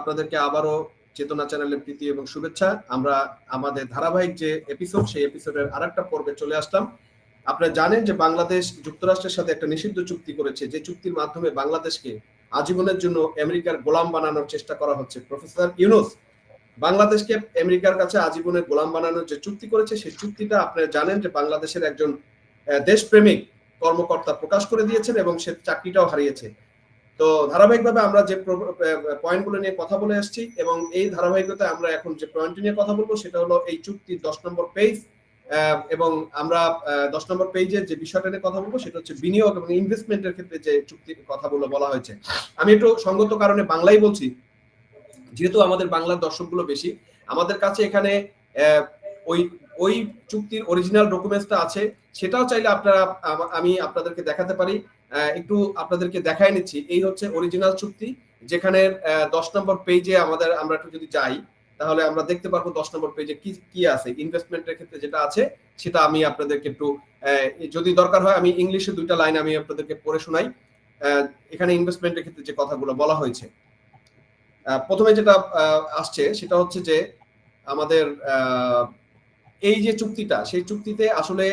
আপনাদেরকে আবারও চেতনা চ্যানেলের প্রীতি এবং শুভেচ্ছা। আমরা আমাদের ধারাবাহিক যে এপিসোড সেই এপিসোডের আরেকটা পর্বে চলে আসলাম। আপনারা জানেন যে বাংলাদেশ যুক্তরাষ্ট্রের সাথে একটা নিষিদ্ধ চুক্তি করেছে, যে চুক্তির মাধ্যমে বাংলাদেশকে আজীবনের জন্য আমেরিকার গোলাম বানানোর চেষ্টা করা হচ্ছে। প্রফেসর ইউনুস, বাংলাদেশকে আমেরিকার কাছে আজীবনের গোলাম বানানোর যে চুক্তি করেছে, সেই চুক্তিটা আপনারা জানেন যে বাংলাদেশের একজন দেশপ্রেমিক কর্মকর্তা প্রকাশ করে দিয়েছেন এবং সে চাকরিটাও হারিয়েছে। তো ধারাবাহিকভাবে আমরা যে পয়েন্টগুলো নিয়ে কথা বলে আসছি এবং এই ধারাবাহিকতায় আমরা এখন যে পয়েন্ট নিয়ে কথা বলব সেটা হলো এই চুক্তির দশ নম্বর পেজ এবং আমরা দশ নম্বর পেজের যে বিষয়টা নিয়ে কথা বলব সেটা হচ্ছে বিনিয়োগ এবং ইনভেস্টমেন্টের ক্ষেত্রে যে চুক্তির কথাগুলো বলা হয়েছে। আমি একটু সঙ্গত কারণে বাংলাই বলছি, যেহেতু আমাদের বাংলার দর্শকগুলো বেশি, আমাদের কাছে এখানে ওই ওই চুক্তির অরিজিনাল ডকুমেন্টসটা আছে, সেটাও চাইলে আপনারা আমি আপনাদেরকে দেখাতে পারি। একটু আপনাদেরকে দেখাই নিচ্ছি। এই হচ্ছে অরিজিনাল চুক্তি, যেখানে দশ নম্বর পেজে আমাদের, আমরা একটু যদি যাই, তাহলে আমরা দেখতে পারব দশ নম্বর পেজে কি কি আছে। ইনভেস্টমেন্টের ক্ষেত্রে যেটা আছে, সেটা আমি আপনাদেরকে একটু যদি দরকার হয়, আমি ইংলিশে দুইটা লাইন আমি আপনাদেরকে পড়ে শোনাই। এখানে ইনভেস্টমেন্টের ক্ষেত্রে যে কথাগুলো বলা হয়েছে। প্রথমে যেটা আসছে, সেটা হচ্ছে যে আমাদের এই যে চুক্তিটা, সেই চুক্তিতে আসলে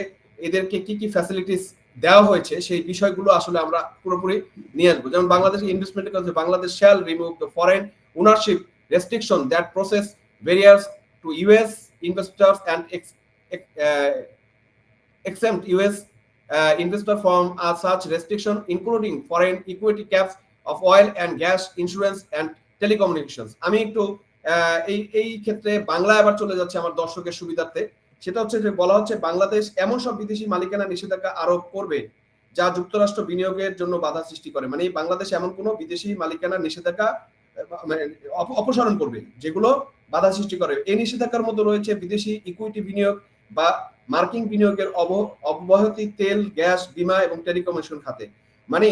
এদেরকে কি কি ফ্যাসিলিটিস দেওয়া হয়েছে সেই বিষয়গুলো আসলে আমরা পুরোপুরি নিয়ে আসব যেমন বাংলাদেশ ইনভেস্টমেন্টের কাছে Bangladesh shall remove the foreign ownership restriction that process barriers to US investors and exempt US uh, investor from uh, restriction, including foreign equity caps of oil and gas, insurance and telecommunications. আমি একটু এই এই ক্ষেত্রে বাংলা আবার চলে যাচ্ছে আমার দর্শকের সুবিধার্থে সেটা হচ্ছে যে বলা হচ্ছে বাংলাদেশ এমন সব বিদেশি মালিকানা নিষেধাজ্ঞা আরোপ করবে যা যুক্তরাষ্ট্র বিনিয়োগের জন্য বাধা সৃষ্টি করে। মানে বাংলাদেশ এমন কোনো বিদেশি মালিকানা নিষেধাজ্ঞা মানে অপসারণ করবে যেগুলো বাধা সৃষ্টি করে। এই নিষেধাজ্ঞার মধ্যে রয়েছে বিদেশি ইকুইটি বিনিয়োগ বা মার্কিং বিনিয়োগের অব্যাহতি তেল, গ্যাস, বিমা এবং টেলিকমিউনিকেশন খাতে। মানে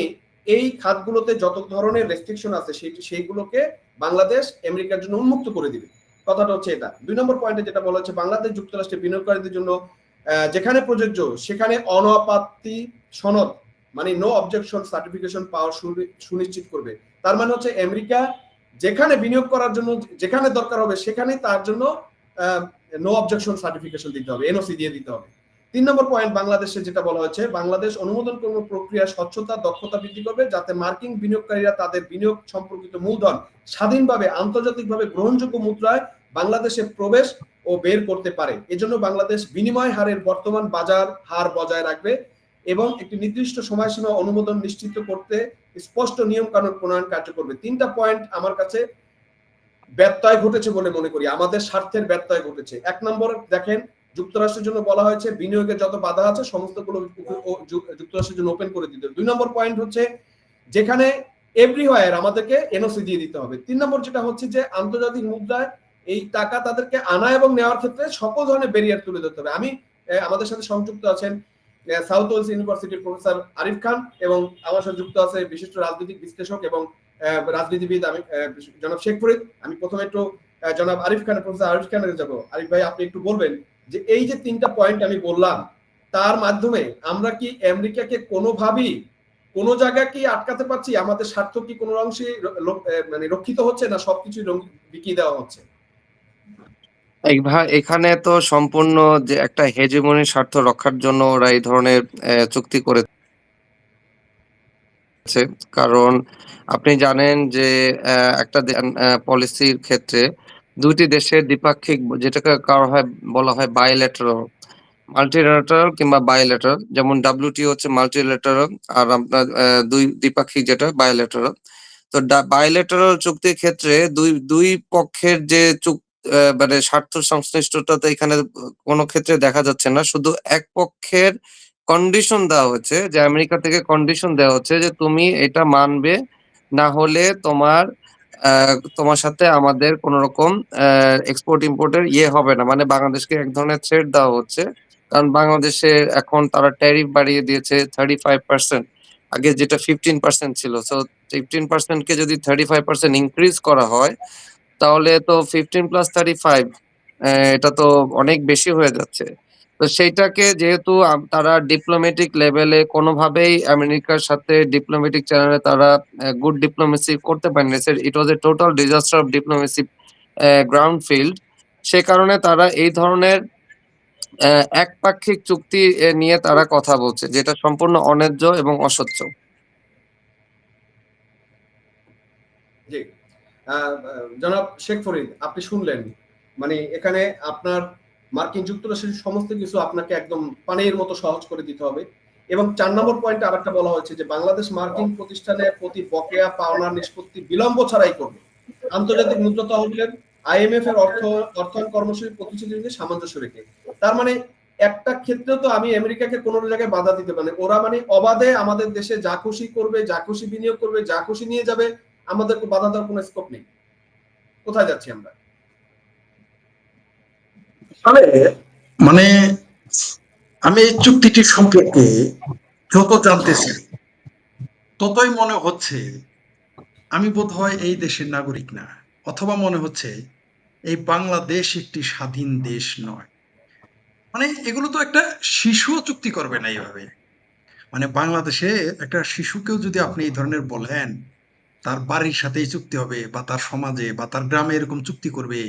এই খাতগুলোতে যত ধরনের রেস্ট্রিকশন আছে সেই, সেইগুলোকে বাংলাদেশ আমেরিকার জন্য উন্মুক্ত করে দিবে। কথাটা হচ্ছে এটা। দুই নম্বর পয়েন্টে যেটা বলা হচ্ছে, বাংলাদেশ যুক্তরাষ্ট্রে বিনিয়োগকারীদের জন্য যেখানে প্রযোজ্য, সেখানে অনাপাত্তি সনদ মানে নো অবজেকশন সার্টিফিকেশন পাওয়া সুনিশ্চিত করবে। তার মানে হচ্ছে আমেরিকা যেখানে বিনিয়োগ করার জন্য, যেখানে দরকার হবে সেখানে তার জন্য নো অবজেকশন সার্টিফিকেশন দিতে হবে এনওসি দিয়ে দিতে হবে। তিন নম্বর পয়েন্ট বাংলাদেশে যেটা বলা হয়েছে, বাংলাদেশ অনুমোদন কর্ম প্রক্রিয়া স্বচ্ছতা, দক্ষতা বৃদ্ধি করবে যাতে মার্কিন বিনিয়োগকারীরা তাদের বিনিয়োগ সম্পর্কিত মূলধন স্বাধীনভাবে, আন্তর্জাতিকভাবে গ্রহণযোগ্য মুদ্রায় বাংলাদেশে প্রবেশ ও বের করতে পারে। এজন্য বাংলাদেশ বিনিময় হারের বর্তমান বাজার হার বজায় রাখবে এবং একটি নির্দিষ্ট সময়সীমা অনুমোদন নিশ্চিত করতে স্পষ্ট নিয়ম কানুন প্রণয়ন কার্য করবে। তিনটা পয়েন্ট আমার কাছে ব্যত্যয় ঘটেছে বলে মনে করি। আমাদের স্বার্থের ব্যত্যয় ঘটেছে। এক নম্বর দেখেন যুক্তরাষ্ট্রের জন্য বলা হয়েছে বিনিয়োগের যত বাধা আছে, সমস্তগুলো যুক্তরাষ্ট্রের জন্য ওপেন করে দিতে দুই নম্বর পয়েন্ট হচ্ছে, যেখানে এভরি এভরিওয়ার আমাদেরকে এনওসি দিয়ে দিতে হবে। তিন নম্বর যেটা হচ্ছে যে, আন্তর্জাতিক মুদ্রায় এই টাকা তাদেরকে আনা এবং নেওয়ার ক্ষেত্রে সকল ধরনের ব্যারিয়ার তুলে ধরতে হবে। আমি আমাদের সাথে সংযুক্ত আছেন সাউথ ওয়েলস ইউনিভার্সিটির প্রফেসর আরিফ খান এবং আমার সাথে যুক্ত আছে বিশিষ্ট রাজনৈতিক বিশ্লেষক এবং রাজনীতিবিদ আমি জনাব শেখ ফরিদ। আমি প্রথমে একটু জনাব আরিফ খান প্রফেসর আরিফ খানের যাব। আরিফ ভাই, আপনি একটু বলবেন যে এই যে তিনটা পয়েন্ট আমি বললাম, তার মাধ্যমে আমরা কি আমেরিকাকে কোনোভাবেই কোনো জায়গায় কি আটকাতে পারছি? আমাদের স্বার্থ কি কোনো অংশে মানে রক্ষিত হচ্ছে না সবকিছু বিকিয়ে দেওয়া হচ্ছে? এখানে তো সম্পূর্ণ যে একটা হেজেমনি স্বার্থ রক্ষার জন্য ওরা এই ধরনের চুক্তি করে কারণ আপনি জানেন যে একটা পলিসির ক্ষেত্রে দুইটি দেশের দ্বিপাক্ষিক যেটাকে কারও হয়, বলা হয় বায়োলেটারাল মাল্টিলেটারাল কিংবা বায়োলেটারাল যেমন ডাব্লিউটিও হচ্ছে মাল্টিলেটারাল আর আপনার দুই দ্বিপাক্ষিক যেটা বায়োলেটারাল তো বায়োলেটারাল চুক্তির ক্ষেত্রে দুই দুই পক্ষের যে চুক্তি মানে স্বার্থ সংশ্লিষ্টতা তো এখানে কোনো ক্ষেত্রে দেখা যাচ্ছে না। শুধু এক পক্ষের কন্ডিশন দেওয়া হচ্ছে, যে আমেরিকা থেকে কন্ডিশন দেওয়া হচ্ছে যে তুমি এটা মানবে, না হলে তোমার তোমার সাথে আমাদের কোন রকম এক্সপোর্ট ইম্পোর্টের ইয়ে হবে না। মানে বাংলাদেশকে এক ধরনের থ্রেড দেওয়া হচ্ছে। কারণ বাংলাদেশে এখন তারা ট্যারিফ বাড়িয়ে দিয়েছে থার্টি ফাইভ পার্সেন্ট আগে যেটা ফিফটিন পার্সেন্ট ছিল। সো ফিফটিন পার্সেন্টকে যদি থার্টি ফাইভ পার্সেন্ট ইনক্রিজ করা হয়, তাহলে তো ফিফটিন প্লাস থার্টি ফাইভ এটা তো অনেক বেশি হয়ে যাচ্ছে। তো সেইটাকে যেহেতু তারা ডিপ্লোম্যাটিক লেভেলে কোনোভাবেই আমেরিকার সাথে ডিপ্লোম্যাটিক চ্যানেলে তারা গুড ডিপ্লোমেসি করতে পারেনি। It was a total disaster of diplomacy ground field সে কারণে তারা এই ধরনের একপাক্ষিক চুক্তি নিয়ে তারা কথা বলছে যেটা সম্পূর্ণ অন্যায্য এবং আহ, জনাব শেখ ফরিদ আপনি শুনলেন। মানে এখানে আপনার মার্কিন যুক্তরাষ্ট্রের সমস্ত কিছু আপনাকে একদম পানির মতো সহজ করে দিতে হবে। এবং চার নম্বর পয়েন্টে আরেকটা বলা হয়েছে যে, বাংলাদেশ মার্কিন প্রতিষ্ঠানের প্রতি বকেয়া পাওনার নিষ্পত্তি বিলম্ব ছাড়াই করবে। আন্তর্জাতিক মুদ্রা তহবিলের আইএমএফ এর অর্থ, অর্থায়ন কর্মসূচির প্রতিশ্রুতিতে সামঞ্জস্য রেখে। তার মানে একটা ক্ষেত্রে তো আমি আমেরিকাকে কোনো জায়গায় বাধা দিতে পারি। ওরা মানে অবাধে আমাদের দেশে যা খুশি করবে, যা খুশি বিনিয়োগ করবে, যা খুশি নিয়ে যাবে, আমাদেরকে বাধা দেওয়ার কোনো স্কোপ নেই। কোথায় যাচ্ছি আমরা? আসলে মানে আমি এই চুক্তিটি সম্পর্কে যত জানতেছি ততই মনে হচ্ছে আমি বোধহয় এই দেশের নাগরিক না, অথবা মনে হচ্ছে এই বাংলাদেশ একটি স্বাধীন দেশ নয়। মানে এগুলো তো একটা শিশুও চুক্তি করবে না এইভাবে। মানে বাংলাদেশে একটা শিশুকেও যদি আপনি এই ধরনের বলেন, তার বাড়ির সাথেই চুক্তি হবে বা তার সমাজে বা তার গ্রামে এরকম চুক্তি করবে,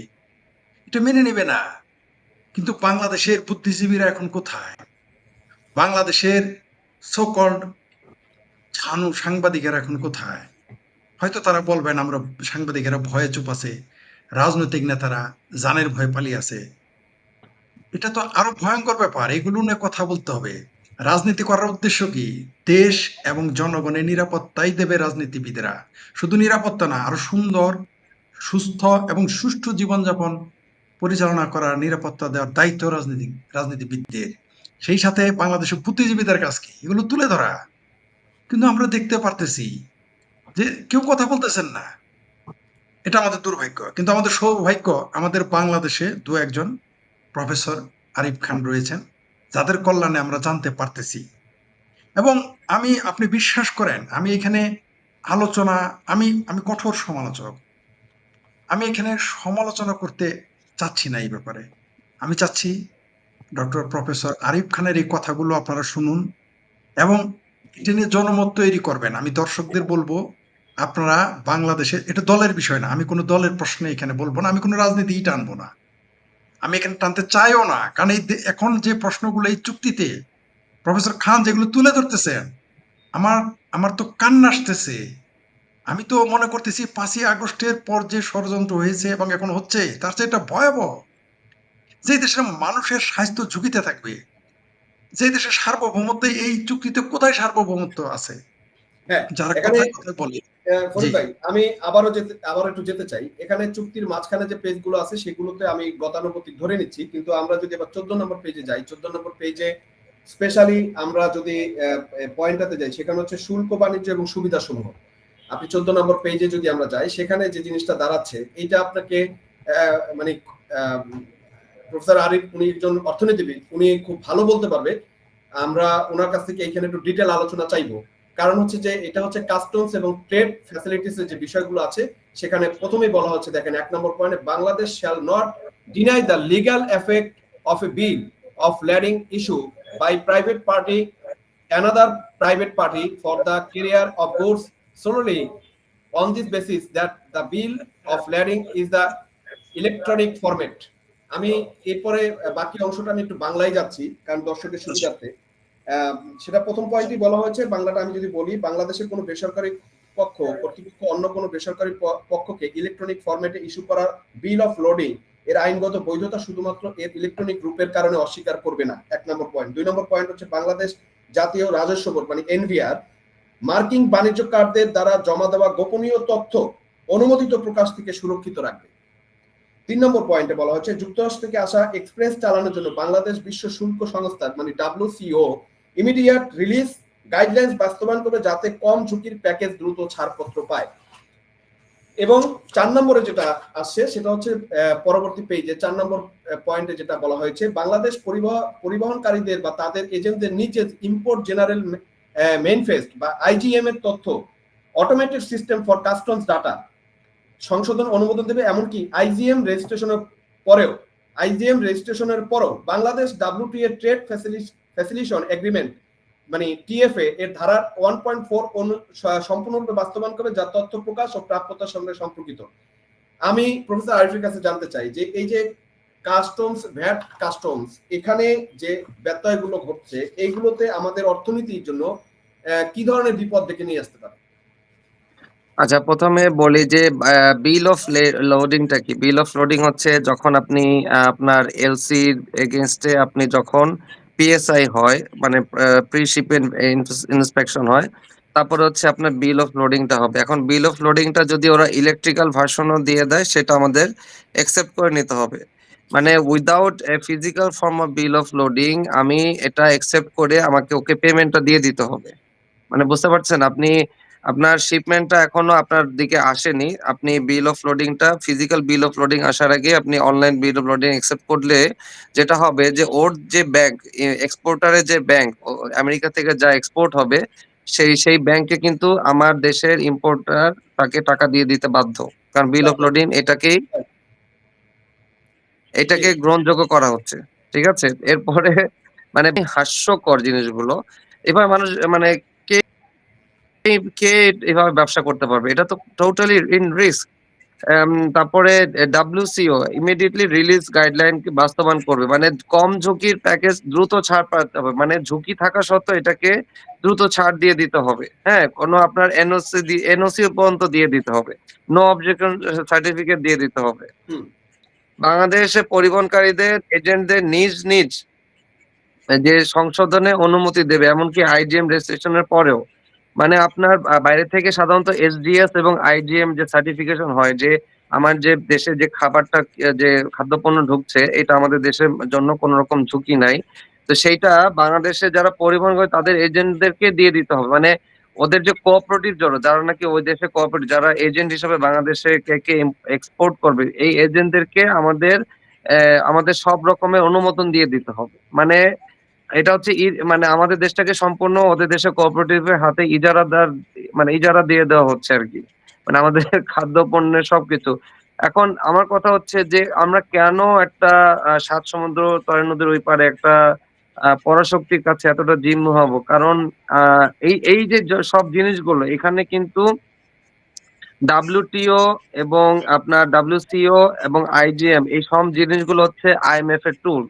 এটা মেনে নেবে না। কিন্তু বাংলাদেশের বুদ্ধিজীবীরা এখন কোথায়? বাংলাদেশের সোকল্ড ছানু সাংবাদিকেরা এখন কোথায়? হয়তো তারা বলবেন, আমরা সাংবাদিকেরা ভয়ে চুপ আছে, রাজনৈতিক নেতারা জানের ভয়ে পালিয়ে আছে। এটা তো আরও ভয়ঙ্কর ব্যাপার, এগুলো নিয়ে কথা বলতে হবে। রাজনীতি করার উদ্দেশ্য কি? দেশ এবং জনগণের নিরাপত্তাই দেবে রাজনীতিবিদেরা। শুধু নিরাপত্তা না, আরও সুন্দর, সুস্থ এবং সুষ্ঠু জীবনযাপন পরিচালনা করার নিরাপত্তা দেওয়ার দায়িত্ব রাজনীতি রাজনীতিবিদদের। সেই সাথে বাংলাদেশের বুদ্ধিজীবীদের কাজ কি? এগুলো তুলে ধরা। কিন্তু আমরা দেখতে পারতেছি যে কেউ কথা বলতেছেন না। এটা আমাদের দুর্ভাগ্য। কিন্তু আমাদের সৌভাগ্য, আমাদের বাংলাদেশে দু একজন প্রফেসর আরিফ খান রয়েছেন, যাদের কল্যাণে আমরা জানতে পারতেছি। এবং আমি, আপনি বিশ্বাস করেন, আমি এখানে আলোচনা আমি আমি কঠোর সমালোচক। আমি এখানে সমালোচনা করতে চাচ্ছি না এই ব্যাপারে। আমি চাচ্ছি ডক্টর প্রফেসর আরিফ খানের এই কথাগুলো আপনারা শুনুন এবং এটা নিয়ে জনমত তৈরি করবেন। আমি দর্শকদের বলব, আপনারা বাংলাদেশে, এটা দলের বিষয় না, আমি কোনো দলের প্রশ্নে এখানে বলব না, আমি কোনো রাজনীতিই টানবো না। আমি এখানে টানতে চাইও না, কারণ এই এখন যে প্রশ্নগুলো, এই চুক্তিতে প্রফেসর খান যেগুলো তুলে ধরতেছেন, আমার আমার তো কান্না আসতেছে। আমি তো মনে করতেছি পাঁচই আগস্টের পর যে ষড়যন্ত্র হয়েছে এবং এখন হচ্ছে তার চেয়ে এটা ভয়াবহ। যে দেশের মানুষের স্বাস্থ্য ঝুঁকিতে থাকবে যে দেশের সার্বভৌমত্ব এই চুক্তিতে কোথায় সার্বভৌমত্ব আছে? হ্যাঁ যারা বলে। আমি আবারও যেতে আবারও একটু যেতে চাই। এখানে চুক্তির মাঝখানে যে পেজগুলো আছে সেগুলোতে আমি গতানুগতিক ধরে নিচ্ছি। কিন্তু আমরা যদি এবার চোদ্দ নম্বর পেজে যাই চোদ্দ নম্বর পেজে স্পেশালি আমরা যদি পয়েন্টটাতে যাই সেখানে হচ্ছে শুল্ক বাণিজ্য এবং সুবিধা সমূহ আপনি চোদ্দ নম্বর পেজে যদি আমরা যাই, সেখানে যে জিনিসটা দাঁড়াচ্ছে, এইটা আপনাকে মানে প্রফেসর আরিফ উনি একজন অর্থনীতিবিদ, উনি খুব ভালো বলতে পারবে। আমরা ওনার কাছ থেকে এখানে একটু ডিটেল আলোচনা চাইব। কারণ হচ্ছে যে, এটা হচ্ছে কাস্টমস এবং ট্রেড ফ্যাসিলিটিস যে বিষয়গুলো আছে, সেখানে প্রথমেই বলা হচ্ছে, দেখেন, এক নম্বর পয়েন্টে Bangladesh shall not deny the legal effect of a bill of lading issue by private party another private party for the carrier of goods solely on this basis that the bill of lading is the electronic format. আমি এরপরে বাকি অংশটা আমি একটু বাংলায় যাচ্ছি, কারণ দর্শকের সুবিধার্থে। সেটা প্রথম পয়েন্টই বলা হয়েছে, বাংলাটা আমি যদি বলি, বাংলাদেশের কোনো বেসরকারি পক্ষ, কর্তৃপক্ষ অন্য কোনো বেসরকারি পক্ষকে ইলেকট্রনিক ফরম্যাটে ইস্যু করার বিল অফ লোডিং এর আইনগত বৈধতা শুধুমাত্র এর ইলেকট্রনিক রূপের কারণে অস্বীকার করবে না। এক নম্বর পয়েন্ট দুই নম্বর পয়েন্ট হচ্ছে বাংলাদেশ জাতীয় রাজস্ব বোর্ড মানে এনভিআর মার্কিং বাণিজ্যকারদের দ্বারা জমা দেওয়া গোপনীয় তথ্য অনুমোদিত প্রকাশ থেকে সুরক্ষিত রাখবে। তিন নম্বর পয়েন্টে বলা হচ্ছে যুক্তরাষ্ট্র থেকে আসা এক্সপ্রেস চালানোর জন্য বাংলাদেশ বিশ্ব শুল্ক সংস্থার মানে ডাব্লিউসিও ইমিডিয়েট রিলিজ গাইডলাইন্স বাস্তবায়ন করে যাতে কম ঝুঁকির প্যাকেজ দ্রুত ছাড়পত্র পায়। এবং চার নম্বরে যেটা আসছে, সেটা হচ্ছে পরবর্তী পেজে চার নম্বর পয়েন্টে যেটা বলা হয়েছে, বাংলাদেশ পরিবহন পরিবহনকারীদের বা তাদের এজেন্টদের নিচে ইম্পোর্ট জেনারেল মেইনফেস্ট বা আইজিএম এর তথ্য automated system for customs data সংশোধন অনুমোদন দেবে, এমনকি আইজিএম রেজিস্ট্রেশনের পরেও আইজিএম রেজিস্ট্রেশনের পরও Bangladesh WTO trade facilitation agreement মানে টিএফএ এর ধারা ওয়ান পয়েন্ট ফোর সম্পূর্ণরূপে বাস্তবায়ন করে যা তথ্য প্রকাশ ও প্রাপ্যতার সঙ্গে সম্পর্কিত। আমি প্রফেসর আরিফের কাছে জানতে চাই যে, এই যে কাস্টমস ভ্যাট কাস্টমস এখানে যে ব্যত্যয়গুলো ঘটছে, এইগুলোতে আমাদের অর্থনীতির জন্য কি ধরনের বিপদ ডেকে নিয়ে আসতে পারে? আচ্ছা প্রথমে বলি যে বিল অফ লোডিংটা কি? বিল অফ লোডিং হচ্ছে যখন আপনি আপনার এলসি এগেনস্টে আপনি যখন পিএসআই হয় মানে প্রি শিপের ইন্সপেকশন হয়, তারপরে হচ্ছে আপনার বিল অফ লোডিংটা হবে। এখন বিল অফ লোডিংটা যদি ওরা ইলেকট্রিক্যাল ভার্সনও দিয়ে দেয়, সেটা আমাদের অ্যাকসেপ্ট করে নিতে হবে। মানে without a physical form of bill of loading আমি এটা অ্যাকসেপ্ট করে আমাকে ওকে পেমেন্টটা দিয়ে দিতে হবে। মানে বুঝতে পারছেন, আপনি, আপনার শিপমেন্টটা এখনও আপনার দিকে আসেনি। আপনি বিল অফ লোডিংটা ফিজিক্যাল বিল অফ লোডিং আসার আগে আপনি online bill of loading accept করলে যেটা হবে যে, ওর যে ব্যাংক এক্সপোর্টারের যে ব্যাংক আমেরিকা থেকে যা এক্সপোর্ট হবে, সেই সেই ব্যাংকে কিন্তু আমার দেশের ইম্পোর্টার তাকে টাকা দিয়ে দিতে বাধ্য। কারণ বিল অফ লোডিং এটাকেই, এটাকে গ্রহণযোগ্য করা হচ্ছে। ঠিক আছে? এরপরে মানে হাস্যকর জিনিসগুলো। এবার মানুষ মানে কে কে এভাবে ব্যবসা করতে পারবে? এটা তো টোটালি ইন রিস্ক তারপরে ডাব্লিউসিও ইমিডিয়েটলি রিলিজ গাইডলাইন বাস্তবায়ন করবে। মানে কম ঝুঁকির প্যাকেজ দ্রুত ছাড় পাতে হবে মানে ঝুঁকি থাকা সত্ত্বেও এটাকে দ্রুত ছাড় দিয়ে দিতে হবে। হ্যাঁ কোনো আপনার এনওসি এনওসি পর্যন্ত দিয়ে দিতে হবে। নো অবজেকশন সার্টিফিকেট দিয়ে দিতে হবে। বাংলাদেশে পরিবহনকারীদের এজেন্টদের নিজ নিজ যে সংশোধনে অনুমতি দেবে এমনকি আইজিএম রেজিস্ট্রেশনের পরেও মানে আপনার বাইরে থেকে সাধারণত এসডিএস এবং আইজিএম যে সার্টিফিকেশন হয়, যে আমার যে দেশে যে খাবারটা যে খাদ্যপণ্য ঢুকছে, এটা আমাদের দেশের জন্য কোনো রকম ঝুঁকি নাই। তো সেইটা বাংলাদেশে যারা পরিবহন করে, তাদের এজেন্টদেরকে দিয়ে দিতে হবে। মানে ওদের যে কোঅপারেটিভ জড়ো, যারা নাকি ওই দেশে কোঅপারেটিভ যারা এজেন্ট হিসেবে বাংলাদেশে কে কে এক্সপোর্ট করবে, এই এজেন্টদেরকে আমাদের আমাদের সব রকমের অনুমোদন দিয়ে দিতে হবে। মানে এটা হচ্ছে মানে আমাদের দেশটাকে সম্পূর্ণ ওদের দেশে কোঅপারেটিভের হাতে ইজারাদার মানে ইজারা দিয়ে দেওয়া হচ্ছে আর কি। মানে আমাদের খাদ্য, পণ্যের সবকিছু। এখন আমার কথা হচ্ছে যে, আমরা কেন একটা সাত সমুদ্র তরে নদীর ওই পারে একটা পরাশক্তির কাছে এতটা জিম্ম হব? কারণ এই এই যে সব জিনিসগুলো, এখানে কিন্তু ডাব্লিউটিও এবং আপনার ডাব্লিউসিও এবং আইজিএম এই সব জিনিসগুলো হচ্ছে আইএমএফ এর টুল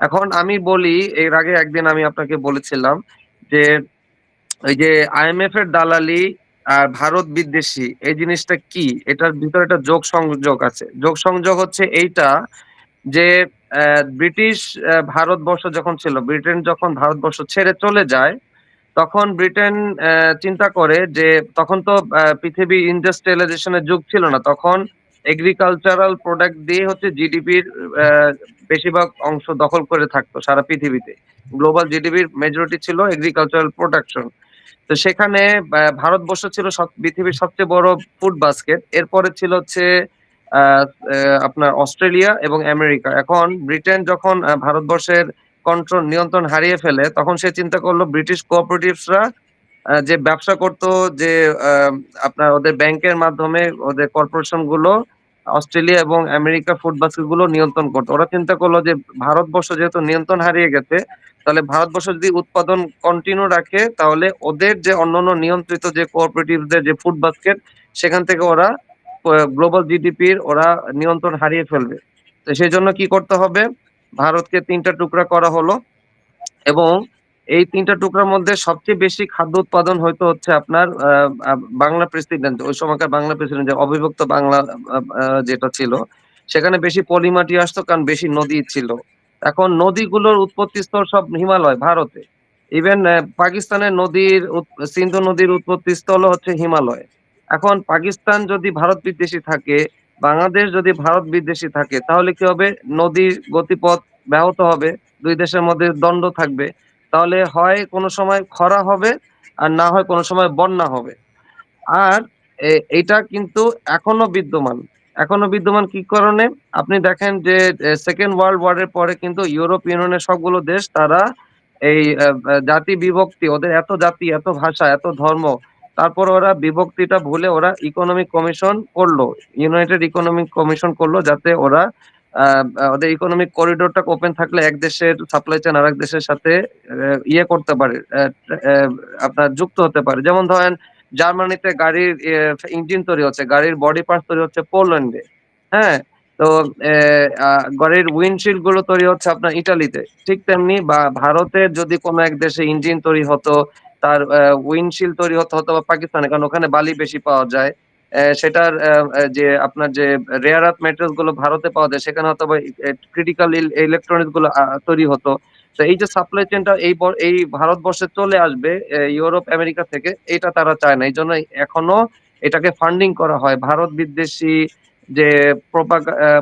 এখন আমি বলি, এর আগে একদিন আমি আপনাকে বলেছিলাম যে ওই যে আইএমএফ এর দালালি আর ভারত বিদ্বেষী, এই জিনিসটা কি? এটার ভিতরে একটা যোগ সংযোগ আছে। যোগ সংযোগ হচ্ছে এইটা যে ব্রিটিশ ভারতবর্ষ যখন ছিল, ব্রিটেন যখন ভারতবর্ষ ছেড়ে চলে যায়, তখন ব্রিটেন চিন্তা করে যে, তখন তো পৃথিবী ইন্ডাস্ট্রিয়ালাইজেশনের যুগ ছিল না, তখন এগ্রিকালচারাল প্রোডাক্ট দিয়ে হচ্ছে জিডিপির বেশিরভাগ অংশ দখল করে থাকতো সারা পৃথিবীতে। গ্লোবাল জিডিপির মেজরিটি ছিল এগ্রিকালচারাল প্রোডাকশন তো সেখানে ভারতবর্ষ ছিল পৃথিবীর সবচেয়ে বড় ফুড বাস্কেট এরপরে ছিল হচ্ছে আপনার অস্ট্রেলিয়া এবং আমেরিকা। এখন ব্রিটেন যখন ভারতবর্ষের কন্ট্রোল নিয়ন্ত্রণ হারিয়ে ফেলে, তখন সে চিন্তা করল ব্রিটিশ কোঅপারেটিভসরা যে ব্যবসা করতো, যে আপনার ওদের ব্যাংকের মাধ্যমে ওদের কর্পোরেশনগুলো অস্ট্রেলিয়া এবং আমেরিকা ফুড বাস্কেটগুলো নিয়ন্ত্রণ করতো। ওরা চিন্তা করল যে, ভারতবর্ষ যেহেতু নিয়ন্ত্রণ হারিয়ে গেছে, তাহলে ভারতবর্ষ যদি উৎপাদন কন্টিনিউ রাখে, তাহলে ওদের যে অন্যান্য নিয়ন্ত্রিত যে কোঅপারেটিভদের যে ফুড বাস্কেট সেখান থেকে ওরা গ্লোবাল জিডিপির ওরা নিয়ন্ত্রণ হারিয়ে ফেলবে। তো সেই জন্য কি করতে হবে? ভারতকে তিনটা টুকরা করা হলো এবং এই তিনটা টুকরার মধ্যে সবচেয়ে বেশি খাদ্য উৎপাদন হয়তো হচ্ছে আপনার বাংলা প্রেসিডেন্ট ওই সময়কার বাংলা প্রেসিডেন্ট যে অবিভক্ত বাংলা যেটা ছিল, সেখানে বেশি পলিমাটি আসতো কারণ বেশি নদী ছিল। এখন নদীগুলোর উৎপত্তি স্থল সব হিমালয়, ভারতে। ইভেন পাকিস্তানের নদীর সিন্ধু নদীর উৎপত্তি স্থল হচ্ছে হিমালয়। এখন পাকিস্তান যদি ভারত বিদ্বেষী থাকে, বাংলাদেশ যদি ভারত বিদ্বেষী থাকে, তাহলে কি হবে? নদীর গতিপথ ব্যাহত হবে, দুই দেশের মধ্যে দ্বন্দ্ব থাকবে। তাহলে হয় কোনো সময় খরা হবে আর না হয় কোনো সময় বন্যা হবে। আর এটা কিন্তু এখনও বিদ্যমান। এখনও বিদ্যমান কি কারণে? আপনি দেখেন যে সেকেন্ড ওয়ার্ল্ড ওয়ারের পরে কিন্তু ইউরোপ, ইউনিয়নের সবগুলো দেশ তারা এই জাতি বিভক্তি, ওদের এত জাতি, এত ভাষা, এত ধর্ম, তারপর ওরা বিভক্তিটা ভুলে ওরা ইকোনমিক কমিশন করল ইউনাইটেড ইকোনমিক কমিশন করল যাতে ওরা ওদের ইকোনমিক করিডোরটা ওপেন থাকলে এক দেশের সাপ্লাই চেইন আর এক দেশের সাথে ইয়ে করতে পারে আপনার যুক্ত হতে পারে। যেমন ধরেন, জার্মানিতে গাড়ির ইঞ্জিন তৈরি হচ্ছে, গাড়ির বডি পার্টস তৈরি হচ্ছে পোল্যান্ডে হ্যাঁ? তো গাড়ির উইন্ডশিল্ডগুলো তৈরি হচ্ছে আপনার ইটালিতে ঠিক তেমনি বা ভারতের যদি কোনো এক দেশে ইঞ্জিন তৈরি হতো, তার উইন্ডশিল্ড তৈরি হতে হতো বা পাকিস্তানে, কারণ ওখানে বালি বেশি পাওয়া যায়। সেটার যে আপনার যে রেয়ার আর্থ মেটেরিয়ালসগুলো ভারতে পাওয়া যায়, সেখানে হয়তো ক্রিটিক্যাল ইলেকট্রনিক্সগুলো তৈরি হতো। তো এই যে সাপ্লাই চেনটা এই এই ভারতবর্ষে চলে আসবে ইউরোপ, আমেরিকা থেকে, এটা তারা চায় না। এই জন্য এখনও এটাকে ফান্ডিং করা হয়। ভারত বিদ্বেষী যে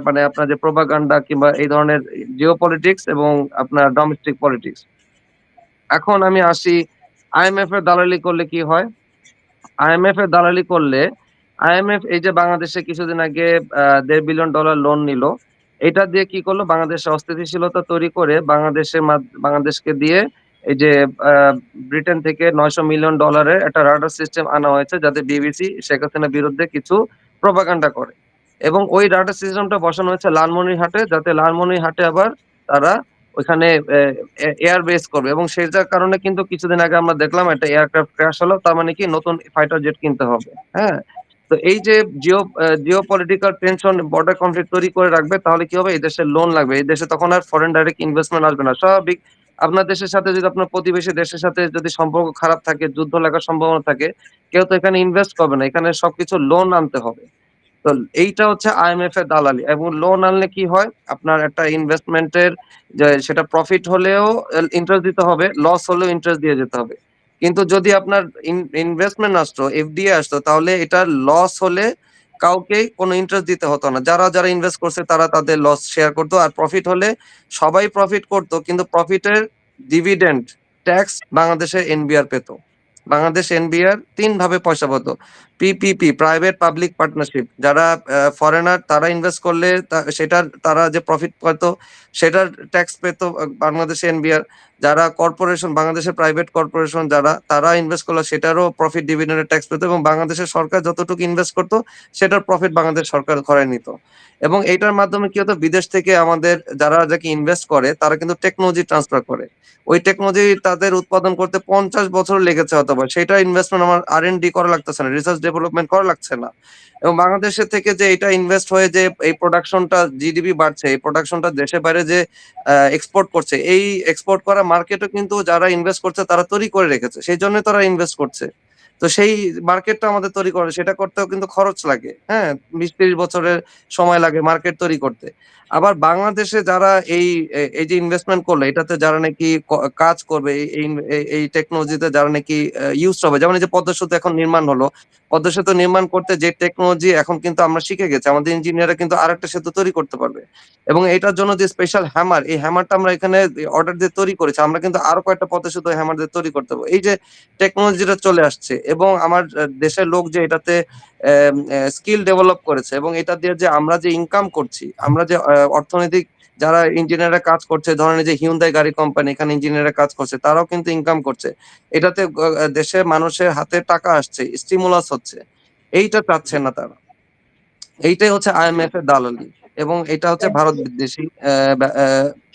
মানে আপনার যে প্রোপাগান্ডা কিংবা এই ধরনের জিও পলিটিক্স এবং আপনার ডোমেস্টিক পলিটিক্স এখন আমি আসি আইএমএফ এর দালালি করলে কি হয়? আইএমএফ এর দালালি করলে আইএমএফ এই যে বাংলাদেশে কিছুদিন আগে দেড় বিলিয়ন ডলার লোন নিল। এটা দিয়ে কি করল? বাংলাদেশে অস্থিতিশীলতা তৈরি করে বাংলাদেশের বাংলাদেশকে দিয়ে এই যে ব্রিটেন থেকে নয়শো মিলিয়ন ডলারের একটা রাডার সিস্টেম আনা হয়েছে, যাতে বিবিসি শেখ হাসিনার বিরুদ্ধে কিছু প্রপাগান্ডা করে। এবং ওই রাডার সিস্টেমটা বসানো হয়েছে লালমনিরহাটে, যাতে লালমনিরহাটে আবার তারা ওইখানে এয়ার বেস করবে। এবং সেটার কারণে কিন্তু কিছুদিন আগে আমরা দেখলাম একটা এয়ারক্রাফট ক্র্যাশ হলো, তার মানে কি নতুন ফাইটার জেট কিনতে হবে। হ্যাঁ? তো এই যে geo geopolitical tension border conflict তৈরি করে রাখবে, তাহলে কি হবে? এই দেশের লোন লাগবে। এই দেশে তখন আর ফরেন ডাইরেক্ট ইনভেস্টমেন্ট আসবে না। স্বাভাবিক আপনার দেশের সাথে যদি আপনার প্রতিবেশী দেশের সাথে যদি সম্পর্ক খারাপ থাকে, যুদ্ধ লাগার সম্ভাবনা থাকে, কেউ তো এখানে ইনভেস্ট করবে না। এখানে সবকিছু লোন আনতে হবে। তো এইটা হচ্ছে আইএমএফ এর দালালি। এবং লোন আনলে কি হয়? আপনার একটা ইনভেস্টমেন্টের সেটা প্রফিট হলেও ইন্টারেস্ট দিতে হবে লস হলেও ইন্টারেস্ট দিয়ে যেতে হবে। কিন্তু যদি আপনার ইনভেস্টমেন্ট আসতো এফডিএ আসতো, তাহলে এটা লস হলে কাউকে কোনো ইন্টারেস্ট দিতে হতো না। যারা যারা ইনভেস্ট করছে, তারা তাদের লস শেয়ার করতো আর প্রফিট হলে সবাই প্রফিট করতো, কিন্তু প্রফিটের ডিভিডেন্ড ট্যাক্স বাংলাদেশে এনবিআর পেত। বাংলাদেশ এনবিআর তিন ভাবে পয়সা পেতো পিপিপি প্রাইভেট পাবলিক পার্টনারশিপ যারা ফরেনার তারা ইনভেস্ট করলে সেটার, তারা যে প্রফিট পেতো সেটার ট্যাক্স পেত বাংলাদেশে এনবিআর যারা কর্পোরেশন বাংলাদেশের প্রাইভেট কর্পোরেশন যারা, তারা ইনভেস্ট করল সেটারও প্রফিট ডিভিডেন্ডের ট্যাক্স পেত এবং বাংলাদেশের সরকার যতটুকু ইনভেস্ট করতো, সেটার প্রফিট বাংলাদেশ সরকার ঘরে নিত। এবং এইটার মাধ্যমে কি হতো, বিদেশ থেকে আমাদের যারা যাকে ইনভেস্ট করে, তারা কিন্তু টেকনোলজি ট্রান্সফার করে। ওই টেকনোলজি তাদের উৎপাদন করতে পঞ্চাশ বছর লেগেছে অথবা সেটা ইনভেস্টমেন্ট আমার আর এন ডি করা লাগতেছে না। রিসার্চ ডেভেলপমেন্ট করা লাগছে না। এবং বাংলাদেশের থেকে যে এটা ইনভেস্ট হয়ে যে এই প্রোডাকশনটা জিডিপি বাড়ছে, এই প্রোডাকশনটা দেশে বাইরে যে এক্সপোর্ট করছে, এই এক্সপোর্ট করা মার্কেটও কিন্তু যারা ইনভেস্ট করছে তারা তৈরি করে রেখেছে, সেই জন্য তারা ইনভেস্ট করছে। তো সেই মার্কেটটা আমাদের তৈরি করে, সেটা করতেও কিন্তু খরচ লাগে হ্যাঁ? বিশ তিরিশ বছরের সময় লাগে মার্কেট তৈরি করতে। আবার বাংলাদেশে যারা এই এই যে ইনভেস্টমেন্ট করল, এটাতে যারা নাকি কাজ করবে, এই- টেকনোলজিতে যারা নাকি ইউজ হবে, যেমন এই যে পদ্মা সেতু এখন নির্মাণ হলো পদ্মা সেতু নির্মাণ করতে যে টেকনোলজি এখন কিন্তু আমরা শিখে গেছি, আমাদের ইঞ্জিনিয়াররা কিন্তু আরেকটা সেতু তৈরি করতে পারবে। এবং এটার জন্য যে স্পেশাল হ্যামার এই হ্যামারটা আমরা এখানে অর্ডার দিয়ে তৈরি করেছি, আমরা কিন্তু আরও কয়েকটা পদ্মা হ্যামার দিয়ে তৈরি করতে পারব। এই যে টেকনোলজিটা চলে আসছে, এবং আমার দেশের লোক যে এটাতে স্কিল ডেভেলপ করেছে, এবং এটা দিয়ে যে আমরা যে ইনকাম করছি, আমরা যে অর্থনৈতিক যারা ইঞ্জিনিয়াররা কাজ করছে ধরেন যে হিউন্দাই গাড়ি কোম্পানি এখানে ইঞ্জিনিয়াররা কাজ করছে তারাও কিন্তু ইনকাম করছে। এটাতে দেশের মানুষের হাতে টাকা আসছে স্টিমুলাস হচ্ছে। এইটা চাচ্ছে না তারা। এইটাই হচ্ছে আইএমএফ এর দালালি এবং এটা হচ্ছে ভারত বিদ্বেষী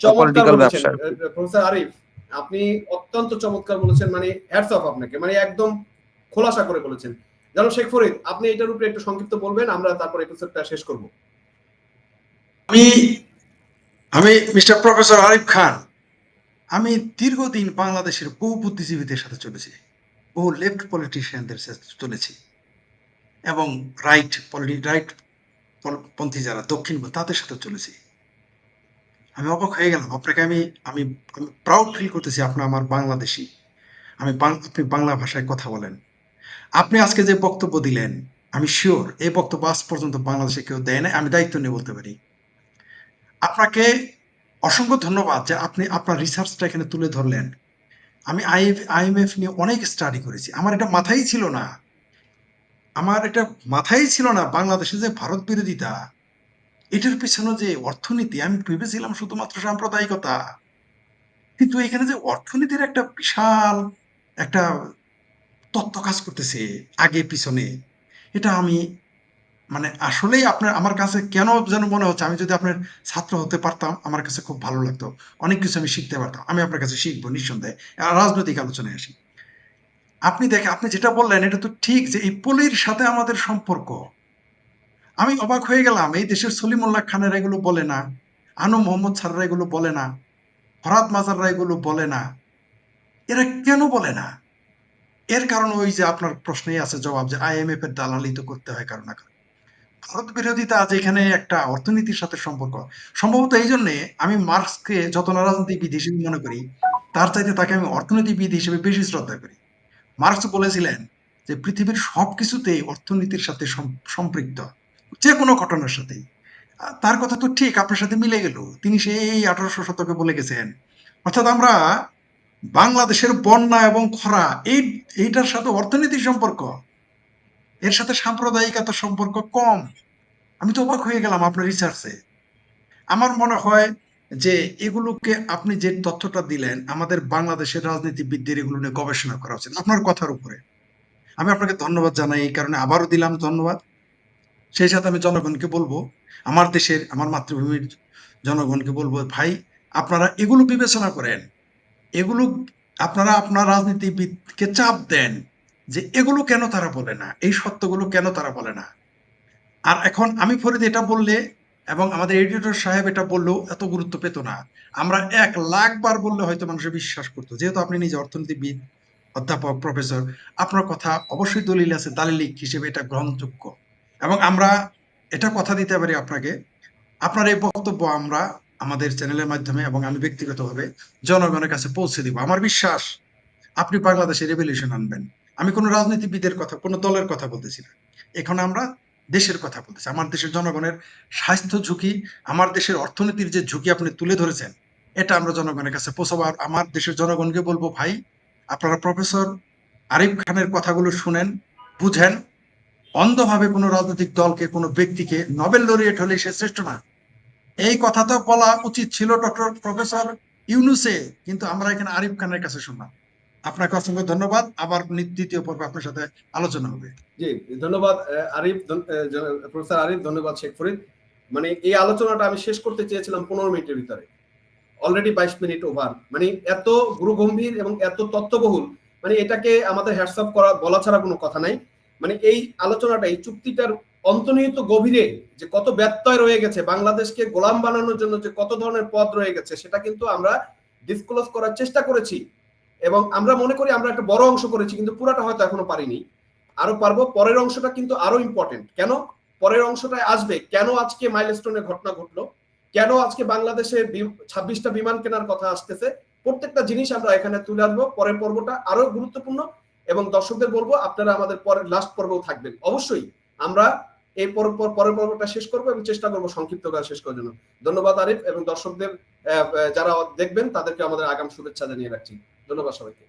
চমৎকার পলিটিক্যাল ব্যবসা প্রফেসর আরিফ আপনি অত্যন্ত চমৎকার বলেছেন মানে হ্যাটস অফ আপনাকে মানে একদম খোলাসা করে বলেছেন। জানো শেখ ফরিদ আপনি এটার উপরে একটু সংক্ষিপ্ত বলবেন আমরা তারপর এপিসোডটা শেষ করব। আমি আমি মিস্টার প্রফেসর আরিফ খান। আমি দীর্ঘদিন বাংলাদেশের বহু বুদ্ধিজীবীদের সাথে চলেছি, বহু লেফট পলিটিশিয়ানদের সাথে চলেছি এবং রাইট পলি রাইট পন্থী যারা দক্ষিণ তাদের সাথে চলেছি। আমি অবাক হয়ে গেলাম, আপনাকে আমি আমি প্রাউড ফিল করতেছি আপনি আমার বাংলাদেশি। আমি আপনি বাংলা ভাষায় কথা বলেন। আপনি আজকে যে বক্তব্য দিলেন, আমি শিওর এই বক্তব্য আজ পর্যন্ত বাংলাদেশে কেউ দেয় না আমি দায়িত্ব নিয়ে বলতে পারি। আপনাকে অসংখ্য ধন্যবাদ যে আপনি আপনার রিসার্চটা এখানে তুলে ধরলেন। আমি আইএমএফ নিয়ে অনেক স্টাডি করেছি। আমার এটা মাথায় ছিল না। আমার এটা মাথায় ছিল না বাংলাদেশে যে ভারত বিরোধিতা। এটার পিছনে যে অর্থনীতি, আমি ভেবেছিলাম শুধুমাত্র সাম্প্রদায়িকতা। কিন্তু এখানে যে অর্থনীতির একটা বিশাল একটা তত্ত্ব কাজ করতেছে আগে পিছনে, এটা আমি মানে আসলেই আপনার, আমার কাছে কেন যেন মনে হচ্ছে আমি যদি আপনার ছাত্র হতে পারতাম, আমার কাছে খুব ভালো লাগতো। অনেক কিছু আমি শিখতে পারতাম। আমি আপনার কাছে শিখব নিঃসন্দেহে। রাজনৈতিক আলোচনায় আসি। আপনি দেখেন, আপনি যেটা বললেন, এটা তো ঠিক যে এই পলির সাথে আমাদের সম্পর্ক। আমি অবাক হয়ে গেলাম, এই দেশের সলিমুল্লাহ খানের এগুলো বলে না, আনু মোহাম্মদ সাররা এগুলো বলে না, ফরাদ মাজাররা এগুলো বলে না। এরা কেন বলে না? এর কারণ ওই যে আপনার প্রশ্নেই আছে জবাব যে আইএমএফ এর দালালি তো করতে হয় কারণ না। ভারত বিরোধিতা আজ এখানে একটা অর্থনীতির সাথে সম্পর্ক সম্ভবত এই জন্যে আমি মার্কসকে যত রাজনীতিবিদ হিসেবে মনে করি তার চাইতে তাকে আমি অর্থনীতিবিদ হিসেবে বেশি শ্রদ্ধা করি। মার্কস বলেছিলেন যে পৃথিবীর সবকিছুতেই অর্থনীতির সাথে সম- সম্পৃক্ত যে কোনো ঘটনার আহ, তার কথা তো ঠিক আপনার সাথে মিলে গেল। তিনি সেই আঠারোশো শতকে বলে গেছেন। অর্থাৎ আমরা বাংলাদেশের বন্যা এবং খরা এই এইটার সাথে অর্থনীতির সম্পর্ক। এর সাথে সাম্প্রদায়িকতার সম্পর্ক কম। আমি তো অবাক হয়ে গেলাম আপনার রিসার্চে আমার মনে হয় যে এগুলোকে আপনি যে তথ্যটা দিলেন, আমাদের বাংলাদেশের রাজনীতিবিদদের এগুলো নিয়ে গবেষণা করা উচিত, আপনার কথার উপরে। আমি আপনাকে ধন্যবাদ জানাই এই কারণে, আবারও দিলাম ধন্যবাদ। সেই সাথে আমি জনগণকে বলব, আমার দেশের, আমার মাতৃভূমির জনগণকে বলব, ভাই, আপনারা এগুলো বিবেচনা করেন। এগুলো, আপনারা আপনার রাজনীতিবিদকে চাপ দেন। যে এগুলো কেন তারা বলে না? এই সত্যগুলো কেন তারা বলে না? আর এখন আমি ফরিদ এটা বললে এবং আমাদের এডিটর সাহেব এটা বললেও এত গুরুত্ব পেত না। আমরা এক লাখ বার বললে হয়তো মানুষের বিশ্বাস করতো। যেহেতু আপনি নিজে অর্থনীতিবিদ, অধ্যাপক, প্রফেসর, আপনার কথা অবশ্যই দলিল আছে দালিলিক হিসেবে এটা গ্রহণযোগ্য। এবং আমরা এটা কথা দিতে পারি আপনাকে। আপনার এই বক্তব্য আমরা আমাদের চ্যানেলের মাধ্যমে এবং আমি ব্যক্তিগতভাবে জনগণের কাছে পৌঁছে দিব। আমার বিশ্বাস, আপনি বাংলাদেশে রেভলিউশন আনবেন। আমি কোনো রাজনীতিবিদের কথা, কোনো দলের কথা বলতেছি না। এখন আমরা দেশের কথা বলতেছি। আমার দেশের জনগণের স্বাস্থ্য ঝুঁকি, আমার দেশের অর্থনীতির যে ঝুঁকি আপনি তুলে ধরেছেন, এটা আমরা জনগণের কাছে পৌঁছাবো। আর আমার দেশের জনগণকে বলব, ভাই, আপনারা প্রফেসর আরিফ খানের কথাগুলো শুনেন, বুঝেন। অন্ধভাবে কোনো রাজনৈতিক দলকে, কোনো ব্যক্তিকে নোবেল লরিয়েট হলে সে শ্রেষ্ঠ না। এই কথা তো বলা উচিত ছিল ডক্টর প্রফেসর ইউনুসে, কিন্তু আমরা এখানে আরিফ খানের কাছে শুনলাম। আপনাকে অসংখ্য ধন্যবাদ। আবার দ্বিতীয় পর্বে আপনার সাথে আলোচনা হবে। জি, ধন্যবাদ আরিফ প্রফেসর আরিফ, ধন্যবাদ শেখ ফরিদ। মানে এই আলোচনাটা আমি শেষ করতে চেয়েছিলাম পনেরো মিনিটের ভিতরে। অলরেডি বাইশ মিনিট ওভার মানে এত গুরুগম্ভীর এবং এত তত্ত্ববহুল মানে এটাকে আমাদের হ্যাটসঅ্যাপ করা, বলা ছাড়া কোনো কথা নাই। মানে এই আলোচনাটা, এই চুক্তিটার অন্তর্নিহিত গভীরে যে কত ব্যত্যয় রয়ে গেছে, বাংলাদেশকে গোলাম বানানোর জন্য যে কত ধরনের পথ রয়ে গেছে, সেটা কিন্তু আমরা ডিসক্লোজ করার চেষ্টা করেছি। এবং আমরা মনে করি আমরা একটা বড় অংশ করেছি, কিন্তু পুরাটা হয়তো এখনও পারিনি। আরও পারব, পরের অংশটা কিন্তু আরও ইম্পর্টেন্ট কেন? পরের অংশটায় আসবে, কেন আজকে মাইলস্টোনের ঘটনা ঘটলো? কেন আজকে বাংলাদেশে ছাব্বিশটা বিমান কেনার কথা আসতেছে? প্রত্যেকটা জিনিস আমরা এখানে তুলে আসব পরের পর্বটা আরও গুরুত্বপূর্ণ এবং দর্শকদের বলব, আপনারা আমাদের পরের লাস্ট পর্বেও থাকবেন। অবশ্যই আমরা এই পর- পর- পরের পর্বটা শেষ করব এবং চেষ্টা করব সংক্ষিপ্ত কাজ শেষ করার জন্য। ধন্যবাদ আরিফ এবং দর্শকদের যারা দেখবেন, তাদেরকে আমাদের আগাম শুভেচ্ছা জানিয়ে রাখছি। ধন্যবাদ সবাইকে